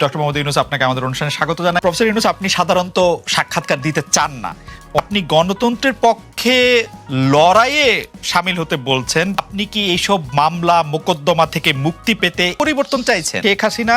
Doctor Mohammad Yunus আপনাকে আমাদের অনুষ্ঠানে স্বাগত জানাই। প্রফেসর ইউনুস, আপনি সাধারণত সাক্ষাৎকার দিতে চান না। আপনি গণতন্ত্রের পক্ষে লড়াইয়ে সামিল হতে বলছেন। আপনি কি এইসব মামলা, মোকদ্দমা থেকে মুক্তি পেতে পরিবর্তন চাইছেন? শেখ হাসিনা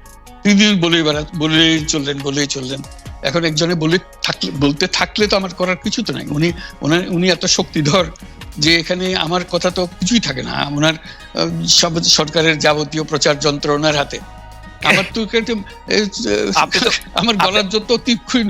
তিনি বলেই বেড়া বলেই চললেন বলেই চললেন। এখন একজনে বলে থাকলে বলতে থাকলে তো আমার করার কিছু তো নাই। উনি ওনার উনি এত শক্তিধর যে এখানে আমার কথা তো কিছুই থাকে না। ওনার সব সরকারের যাবতীয় প্রচার যন্ত্র ওনার হাতে। আমার তো আমার গলার যত তীক্ষ্ণ।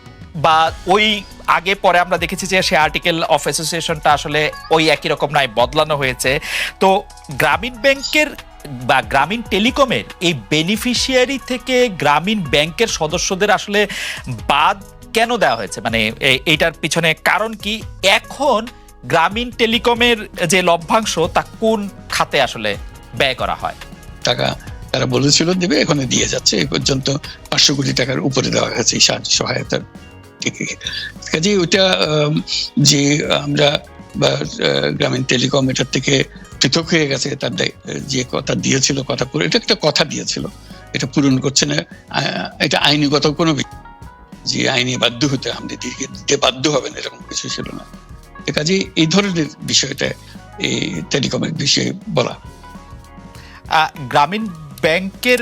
বা ওই আগে পরে আমরা দেখেছি যে সে আর্টিকেল অফ অ্যাসোসিয়েশনটা আসলে ওই একই রকম নয় বদলানো হয়েছে। তো গ্রামীণ ব্যাংকের বা গ্রামীণ টেলিকমের এই বেনিফিশিয়ারি থেকে গ্রামীণ ব্যাংকের সদস্যদের আসলে বাদ কেন দেওয়া হয়েছে? মানে এইটার পিছনে কারণ কি? এখন গ্রামীণ টেলিকমের যে লভ্যাংশ, তা কোন খাতে আসলে ব্যয় করা হয়? টাকা তারা বলেছিল দেবে এখানে দিয়ে যাচ্ছে। এই পর্যন্ত পাঁচশো কোটি টাকার উপরে দেওয়া হয়েছে এই সাহায্য সহায়তার। থেকে কাজে ওইটা যে আমরা, বা গ্রামীণ টেলিকম এটার থেকে পৃথক হয়ে গেছে, তার যে কথা দিয়েছিল, কথা পুরো, এটা একটা কথা দিয়েছিল। এটা পূরণ করছে না এটা আইনিগত কোনো যে আইনি বাধ্য হতে দিকে দিতে বাধ্য হবেন, এরকম কিছু ছিল না। কাজে এই ধরনের বিষয়টা এই টেলিকমের বিষয়ে বলা। গ্রামীণ ব্যাংকের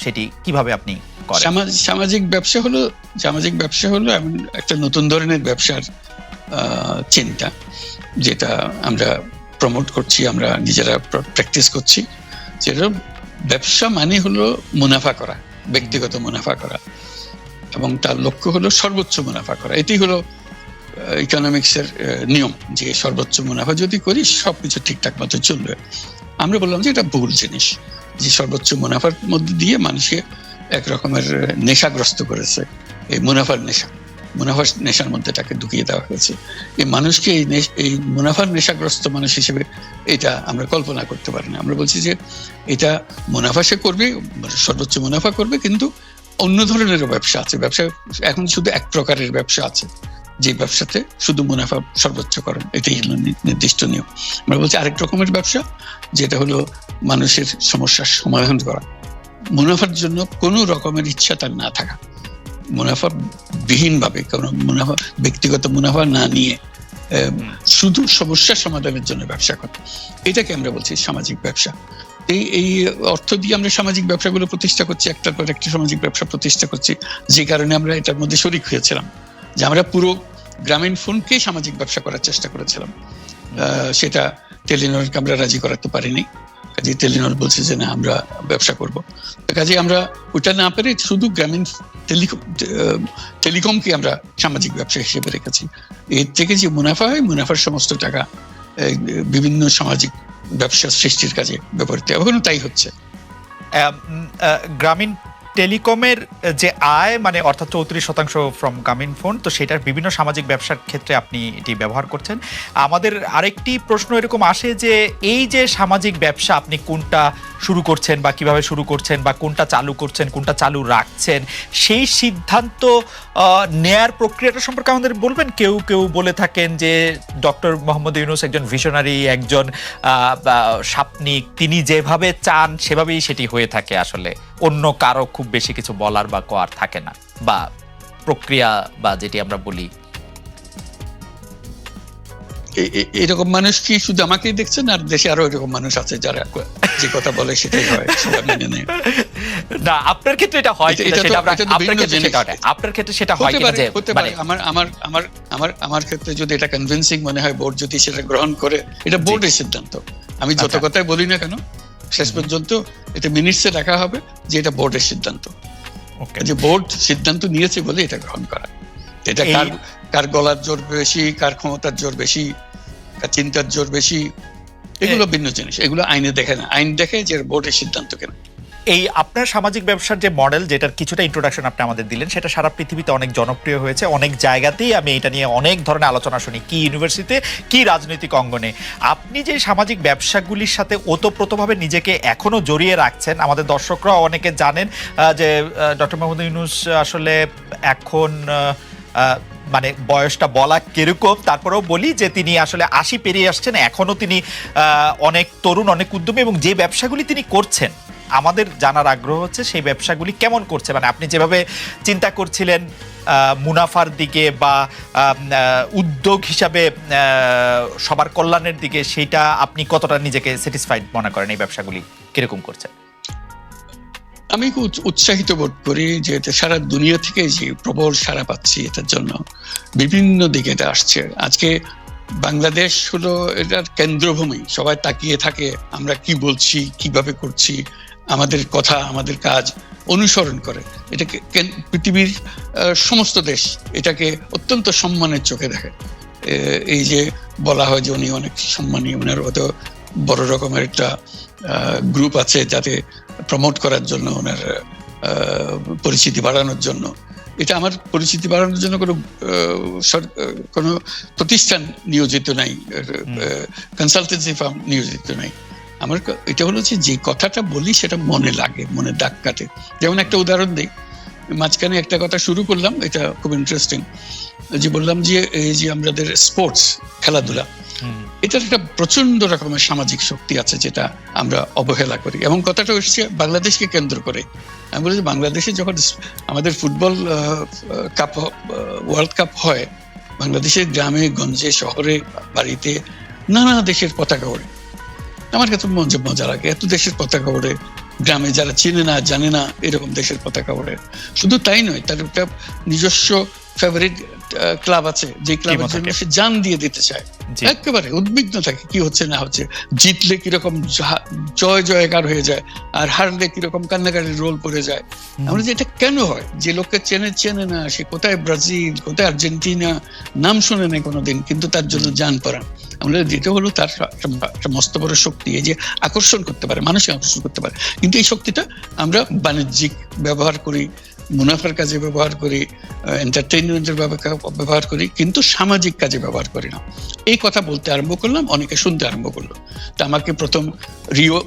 সেটি কীভাবে আপনি সামাজিক ব্যবসা হলো, সামাজিক ব্যবসা হলো এমন একটা নতুন ধরনের ব্যবসার চিন্তা, যেটা আমরা প্রমোট করছি, আমরা নিজেরা প্র্যাকটিস করছি। যেটা ব্যবসা মানে হলো মুনাফা করা, ব্যক্তিগত মুনাফা করা। এবং তার লক্ষ্য হলো সর্বোচ্চ মুনাফা করা। এটি হলো ইকোনমিক্সের নিয়ম যে সর্বোচ্চ মুনাফা যদি করি, সবকিছু ঠিকঠাক মতো চলবে। আমরা বললাম যে এটা ভুল জিনিস। যে সর্বোচ্চ মুনাফার মধ্যে দিয়ে মানুষকে এক রকমের নেশাগ্রস্ত করেছে। এই মুনাফার নেশা, মুনাফার নেশার মধ্যে তাকে ঢুকিয়ে দেওয়া হয়েছে। এই মানুষকে এই এই মুনাফার নেশাগ্রস্ত মানুষ হিসেবে এটা আমরা কল্পনা করতে পারি না। আমরা বলছি যে এটা মুনাফা সে করবে, সর্বোচ্চ মুনাফা করবে, কিন্তু অন্য ধরনের ব্যবসা আছে। ব্যবসা এখন শুধু এক প্রকারের ব্যবসা আছে। যে ব্যবসাতে শুধু মুনাফা সর্বোচ্চ সর্বোচ্চকরণ এটাই হলো নির্দিষ্ট নিয়ম। আমরা বলছি আরেক রকমের ব্যবসা যেটা হলো মানুষের সমস্যার সমাধান করা। মুনাফার জন্য কোনো রকমের ইচ্ছা তার না থাকা। মুনাফা বিহীনভাবে কোনো মুনাফা ব্যক্তিগত মুনাফা না নিয়ে শুধু সমস্যা সমাধানের জন্য ব্যবসা করা। এটাকে আমরা বলছি সামাজিক ব্যবসা। এই এই অর্থ দিয়ে আমরা সামাজিক ব্যবসাগুলো প্রতিষ্ঠা করছি একটার পর একটা সামাজিক ব্যবসা প্রতিষ্ঠা করছি। যে কারণে আমরা এটার মধ্যে শরিক হয়েছিলাম। যে আমরা পুরো গ্রামীণ ফোনকে সামাজিক ব্যবসা করার চেষ্টা করেছিলাম। সেটা টেলিনরকে আমরা রাজি করাতে পারিনি। কাজে টেলিনর বলছে যে, না, আমরা ব্যবসা করব। কাজে আমরা ওটা না পেরে শুধু গ্রামীণ টেলিকম টেলিকমকে আমরা সামাজিক ব্যবসা হিসেবে রেখেছি। এর থেকে যে মুনাফা হয়, মুনাফার সমস্ত টাকা বিভিন্ন সামাজিক ব্যবসা সৃষ্টির কাজে ব্যবহৃত। এখনও তাই হচ্ছে। গ্রামীণ টেলিকমের যে আয় মানে অর্থাৎ চৌত্রিশ শতাংশ ফ্রম গ্রামীণ ফোন তো সেটার বিভিন্ন সামাজিক ব্যবসার ক্ষেত্রে আপনি এটি ব্যবহার করছেন। আমাদের আরেকটি প্রশ্ন এরকম আসে যে, এই যে সামাজিক ব্যবসা, আপনি কোনটা শুরু করছেন বা কীভাবে শুরু করছেন বা কোনটা চালু করছেন, কোনটা চালু রাখছেন, সেই সিদ্ধান্ত নেয়ার প্রক্রিয়াটা সম্পর্কে আমাদের বলবেন? কেউ কেউ বলে থাকেন যে ডক্টর মোহাম্মদ ইউনুস একজন ভিশনারি একজন সাপনিক, তিনি যেভাবে চান সেভাবেই সেটি হয়ে থাকে আসলে। অন্য কারও খুব বেশি কিছু বলার বা করার থাকে না। বা প্রক্রিয়া বা যেটি আমরা বলি এরকম মানুষ কি শুধু আমাকেই দেখছেন আর দেশে আরও এরকম মানুষ আছে যারা যে কথা বলে সেটাই হয় সবাই মেনে নেয়? না আপনার ক্ষেত্রে এটা হয় সেটা আপনার ক্ষেত্রে সেটা হয়। আপনার ক্ষেত্রে সেটা হয় কিনা যে মানে আমার আমার আমার আমার আমার ক্ষেত্রে যদি এটা কনভিন্সিং মনে হয় বোর্ড যদি সেটা গ্রহণ করে এটা বোর্ডের সিদ্ধান্ত আমি যত আচ্ছা। কথাই বলি না কেন শেষ পর্যন্ত এটা মিনিটসে রাখা হবে যে এটা বোর্ডের সিদ্ধান্ত। যে বোর্ড সিদ্ধান্ত নিয়েছে বলে এটা গ্রহণ করা। এটা কার কার গলার জোর বেশি কার ক্ষমতার জোর বেশি কার চিন্তার জোর বেশি এগুলো ভিন্ন জিনিস। এগুলো আইনে দেখে না। আইন দেখে যে বোর্ডের সিদ্ধান্ত কেন। এই আপনার সামাজিক ব্যবসার যে মডেল যেটার কিছুটা ইন্ট্রোডাকশন আপনি আমাদের দিলেন সেটা সারা পৃথিবীতে অনেক জনপ্রিয় হয়েছে। অনেক জায়গাতেই আমি এটা নিয়ে অনেক ধরনের আলোচনা শুনি। কি ইউনিভার্সিটিতে কি রাজনৈতিক অঙ্গনে। আপনি যে সামাজিক ব্যবসাগুলির সাথে ওতপ্রোতভাবে নিজেকে এখনও জড়িয়ে রাখছেন আমাদের দর্শকরা অনেকে জানেন যে ডক্টর মোহাম্মদ ইউনুস আসলে এখন মানে বয়সটা বলা কীরকম, তারপরেও বলি যে তিনি আসলে আশি পেরিয়ে আসছেন, এখনও তিনি অনেক তরুণ, অনেক উদ্যমী এবং যে ব্যবসাগুলি তিনি করছেন, আমাদের জানার আগ্রহ হচ্ছে সেই ব্যবসাগুলি কেমন করছে। মানে আপনি যেভাবে চিন্তা করছিলেন মুনাফার দিকে বা উদ্যোগ হিসাবে সবার কল্যাণের দিকে সেইটা আপনি কতটা নিজেকে স্যাটিসফাইড মনে করেন এই ব্যবসাগুলি কীরকম করছে আমি উৎসাহিত বোধ করি যে এটা সারা দুনিয়া থেকে যে প্রবল সারা পাচ্ছি এটার জন্য। বিভিন্ন দিকে এটা আসছে। আজকে বাংলাদেশ হলো এটার কেন্দ্রভূমি। সবাই তাকিয়ে থাকে, আমরা কি বলছি, কীভাবে করছি, আমাদের কথা, আমাদের কাজ অনুসরণ করে। এটাকে পৃথিবীর সমস্ত দেশ এটাকে অত্যন্ত সম্মানের চোখে দেখে। এই যে বলা হয় যে উনি অনেক সম্মানী ওনার হয়তো বড় রকমের একটা গ্রুপ আছে যাতে প্রমোট করার জন্য ওনার পরিচিতি বাড়ানোর জন্য। এটা আমার পরিচিতি বাড়ানোর জন্য কোনো কোনো প্রতিষ্ঠান নিয়োজিত নাই কনসালটেন্সি ফার্ম নিয়োজিত নাই। আমার এটা হলো যে যে কথাটা বলি সেটা মনে লাগে মনে দাগ কাটে। যেমন একটা উদাহরণ দিই মাঝখানে একটা কথা শুরু করলাম এটা খুব ইন্টারেস্টিং যে বললাম যে এই যে আমাদের স্পোর্টস খেলাধুলা এটার একটা প্রচণ্ড রকমের সামাজিক শক্তি আছে যেটা আমরা অবহেলা করি। এবং কথাটা এসছে বাংলাদেশকে কেন্দ্র করে। আমি বলি যে বাংলাদেশে যখন আমাদের ফুটবল কাপ ওয়ার্ল্ড কাপ হয় বাংলাদেশের গ্রামে গঞ্জে শহরে বাড়িতে নানা দেশের পতাকা ওড়ে। আমার কাছে মজা মজা লাগে এত দেশের পতাকা ওড়ে গ্রামে যারা চেনে না জানে না এরকম দেশের পতাকা ওড়ে। শুধু তাই নয় তার একটা নিজস্ব ফেভারিট ক্লাব আছে যে ক্লাবের জন্য সে জান দিয়ে দিতে চায়। একেবারে উদ্বিগ্ন থাকে কি হচ্ছে না হচ্ছে। জিতলে কীরকম জয় জয়কার হয়ে যায় আর হারলে কীরকম কান্নাকাটির রোল পড়ে যায়। আমরা যে এটা কেন হয়? যে লোককে চেনে চেনে না সে কোথায় ব্রাজিল কোথায় আর্জেন্টিনা নাম শুনে নেই কোনোদিন কিন্তু তার জন্য জান পড়া আমরা দ্বিতীয় হলো তার একটা- একটা মস্ত বড় শক্তি এই যে আকর্ষণ করতে পারে মানুষকে আকর্ষণ করতে পারে। কিন্তু এই শক্তিটা আমরা বাণিজ্যিক ব্যবহার করি মুনাফার কাজে ব্যবহার করি এন্টারটেইনমেন্টের ব্যবহার করি কিন্তু সামাজিক কাজে ব্যবহার করি না। এই কথা বলতে আরম্ভ করলাম অনেকে শুনতে আরম্ভ করল। তা আমাকে প্রথম রিও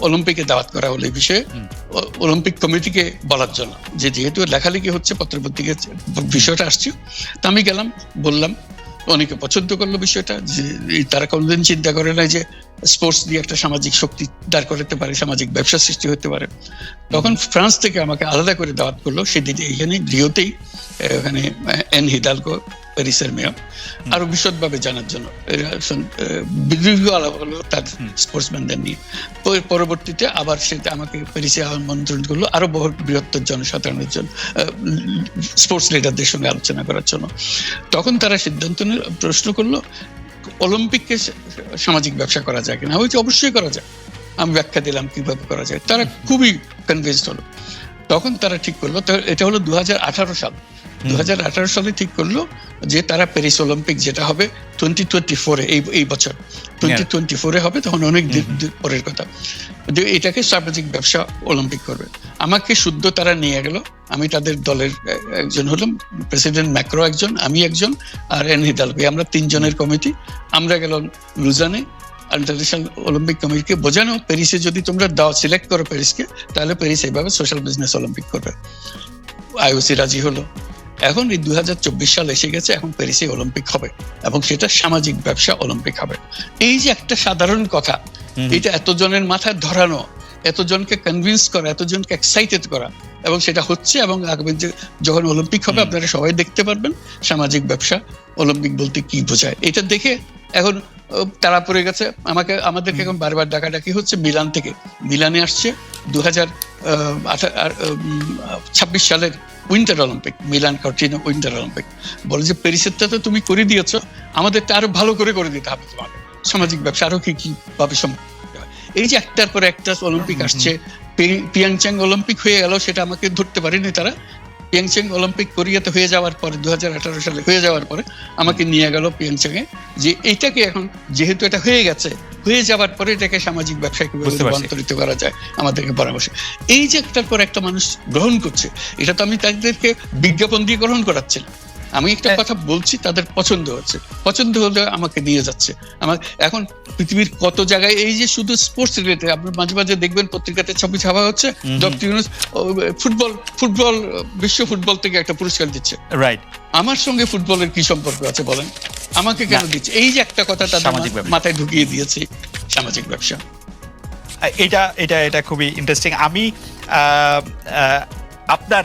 অলিম্পিকে দাওয়াত করা হলো এই বিষয়ে। অলিম্পিক কমিটিকে বলার জন্য। যে যেহেতু লেখালেখি হচ্ছে পত্রপত্রিকা বিষয়টা আসছে। তা আমি গেলাম বললাম অনেকে পছন্দ করল বিষয়টা যে তারা কোনোদিন চিন্তা করে না যে স্পোর্টস দিয়ে একটা সামাজিক শক্তি দাঁড় করাতে পারে সামাজিক ব্যবসা সৃষ্টি হতে পারে। তখন ফ্রান্স থেকে আমাকে আলাদা করে দাওয়াত করল সেদিন এইখানে রিওতেই ওখানে এন হিদালকো প্যারিসের মেয়র। আরও বিশদভাবে জানার জন্য দীর্ঘ আলাপ হলো তার। স্পোর্টসম্যানদের নিয়ে। পরবর্তীতে আবার সেটা আমাকে প্যারিসে আমন্ত্রণ করল আরও বহু বৃহত্তর জনসাধারণের জন্য স্পোর্টস লিডারদের সঙ্গে আলোচনা করার জন্য। তখন তারা সিদ্ধান্ত প্রশ্ন করল অলিম্পিককে সামাজিক ব্যবসা করা যায় কিনা? হয়েছে অবশ্যই করা যায়। আমি ব্যাখ্যা দিলাম কীভাবে করা যায়। তারা খুবই কনভিন্সড হলো। তখন তারা ঠিক করল এটা হলো দু সাল। দু হাজার আঠারো সালে ঠিক করল যে তারা প্যারিস অলিম্পিক যেটা হবে টোয়েন্টি টোয়েন্টি ফোরে এই এই বছর। টোয়েন্টি টোয়েন্টি ফোরে হবে তখন অনেক পরের কথা। যে এটাকে সামাজিক ব্যবসা অলিম্পিক করবে। আমাকে শুদ্ধ তারা নিয়ে গেল। আমি তাদের দলের একজন হলাম প্রেসিডেন্ট ম্যাক্রো একজন আমি একজন আর এন হিদালবি আমরা তিনজনের কমিটি। আমরা গেলাম লুজানে ইন্টারন্যাশনাল অলিম্পিক কমিটিকে। বোঝানো প্যারিসে যদি তোমরা দাও সিলেক্ট করো প্যারিসকে তাহলে প্যারিস এইভাবে সোশ্যাল বিজনেস অলিম্পিক করবে। আইওসি রাজি হলো। এখন এই দুই সাল এসে গেছে এখন প্যারিসে অলিম্পিক হবে এবং সেটা সামাজিক ব্যবসা অলিম্পিক হবে। এই যে একটা সাধারণ কথা এটা এতজনের মাথায় ধরানো এতজনকে কনভিন্স করা এতজনকে এক্সাইটেড করা এবং সেটা হচ্ছে এবং আগামী যে যখন অলিম্পিক হবে আপনারা সবাই দেখতে পারবেন সামাজিক ব্যবসা অলিম্পিক বলতে কি বোঝায়। এটা দেখে এখন তারা পড়ে গেছে। আমাকে আমাদেরকে এখন বারবার ডাকাডাকি হচ্ছে মিলান থেকে। মিলানে আসছে দু হাজার ছাব্বিশ সালের winter Olympic Milan Cortina winter Olympic বলে যে প্যারিসেরটা তো তুমি করে দিয়েছ। আমাদেরটা আরও ভালো করে করে দিতে হবে তোমাকে। সামাজিক ব্যবসা আরও কি কি ভাবে সম্ভব? এই যে একটার পর একটা অলিম্পিক আসছে পিয়াংচাং অলিম্পিক হয়ে গেল সেটা আমাকে ধরতে পারেনি তারা। পিয়াংচাং অলিম্পিক কোরিয়াতে হয়ে যাওয়ার পরে দু সালে হয়ে যাওয়ার পরে আমাকে নিয়ে গেল পিয়াংচাং এ যে এইটাকে এখন যেহেতু এটা হয়ে গেছে হয়ে যাওয়ার পরে এটাকে সামাজিক ব্যবসায় কীভাবে রূপান্তরিত করা যায় আমাদেরকে পরামর্শ। এই যে একটার পর একটা মানুষ গ্রহণ করছে এটা তো আমি তাদেরকে বিজ্ঞাপন দিয়ে গ্রহণ করাচ্ছি না। আমি একটা। কথা বলছি তাদের পছন্দ হচ্ছে। পছন্দ হলে আমাকে নিয়ে যাচ্ছে। আমার এখন পৃথিবীর কত জায়গায় এই যে শুধু স্পোর্টস রিলেটেড আপনি মাঝে মাঝে দেখবেন পত্রিকাতে ছবি ছাপা হচ্ছে ডক্টর ইউনুস ফুটবল ফুটবল বিশ্ব ফুটবল থেকে একটা পুরস্কার দিচ্ছে। রাইট আমার সঙ্গে ফুটবলের কি সম্পর্ক আছে বলেন? আমাকে কেন দিচ্ছে? এই যে একটা কথা তাদের মাথায় ঢুকিয়ে দিয়েছে সামাজিক ব্যবসা। এটা এটা এটা খুবই ইন্টারেস্টিং আমি আপনার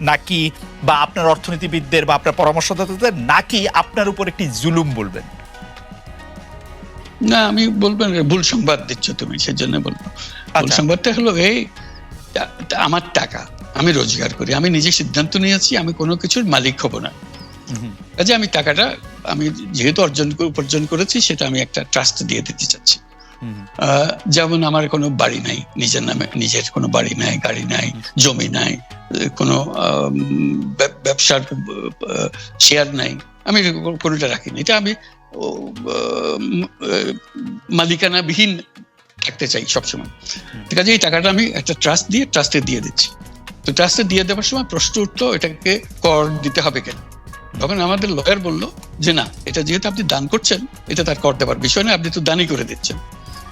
নাকি বা আপনার অর্থনীতিবিদদের বা আপনার পরামর্শদাতাদের নাকি আপনার উপর একটি জুলুম বলবেন? না আমি বলবেন ভুল সংবাদ দিচ্ছ তুমি সেজন্য বলব। ভুল আচ্ছা। সংবাদটা হলো এই আমার টাকা আমি রোজগার করি আমি নিজে সিদ্ধান্ত নিয়েছি আমি কোনো কিছুর মালিক হব না। কাজে আমি টাকাটা আমি যেহেতু অর্জন করে উপার্জন করেছি সেটা আমি একটা ট্রাস্ট দিয়ে দিতে চাচ্ছি। যেমন আমার কোনো বাড়ি নাই নিজের নামে নিজের কোনো বাড়ি নাই গাড়ি নাই জমি নাই কোনো ব্যবসার শেয়ার নাই আমি কোনোটা রাখিনি। এটা আমি ও, আহ, মালিকানাবিহীন থাকতে চাই সবসময়। ঠিক আছে এই টাকাটা আমি একটা ট্রাস্ট দিয়ে ট্রাস্টে দিয়ে দিচ্ছি। তো ট্রাস্টে দিয়ে দেওয়ার সময় প্রশ্ন উঠল এটাকে কর দিতে হবে কেন? তখন আমাদের লয়ার বলল যে না এটা যেহেতু আপনি দান করছেন এটা তার কর দেওয়ার বিষয় না আপনি তো দানই করে দিচ্ছেন।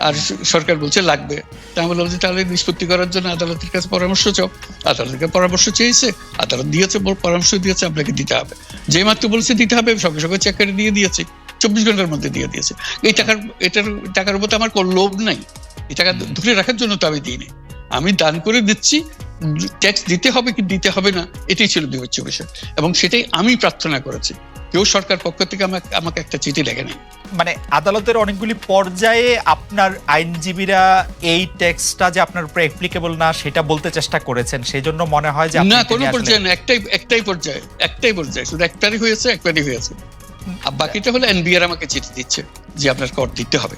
আর সরকার বলছে লাগবে। তা আমি বললাম যে তাহলে নিষ্পত্তি করার জন্য আদালতের কাছে পরামর্শ চাও। আদালতের পরামর্শ চেয়েছে, আদালত দিয়েছে পরামর্শ দিয়েছে, আপনাকে দিতে হবে। যে মাত্র বলছে দিতে হবে, সঙ্গে সঙ্গে চেক করে দিয়ে দিয়েছে। চব্বিশ ঘণ্টার মধ্যে দিয়ে দিয়েছে। এই টাকার এটার টাকার উপর তো আমার কোনো লোভ নাই। এই টাকা ধরে রাখার জন্য তো আমি দিইনি। আমি দান করে দিচ্ছি ট্যাক্স দিতে হবে কি দিতে হবে না এটাই ছিল বিবেচ্য বিষয়। এবং সেটাই আমি প্রার্থনা করেছি। কেউ সরকার পক্ষ থেকে আমাকে আমাকে একটা চিঠি লেখে নেই। মানে আদালতের অনেকগুলি পর্যায়ে আপনার আইনজীবীরা এই ট্যাক্সটা যে আপনার উপরে অ্যাপ্লিকেবল না সেটা বলতে চেষ্টা করেছেন। সেই জন্য মনে হয় যে না কোনো পর্যায়ে না একটাই একটাই পর্যায়ে একটাই পর্যায়ে। শুধু একটারই হয়েছে একবারই হয়েছে। আর বাকিটা হলো এনবিআর আমাকে চিঠি দিচ্ছে যে আপনার কর দিতে হবে।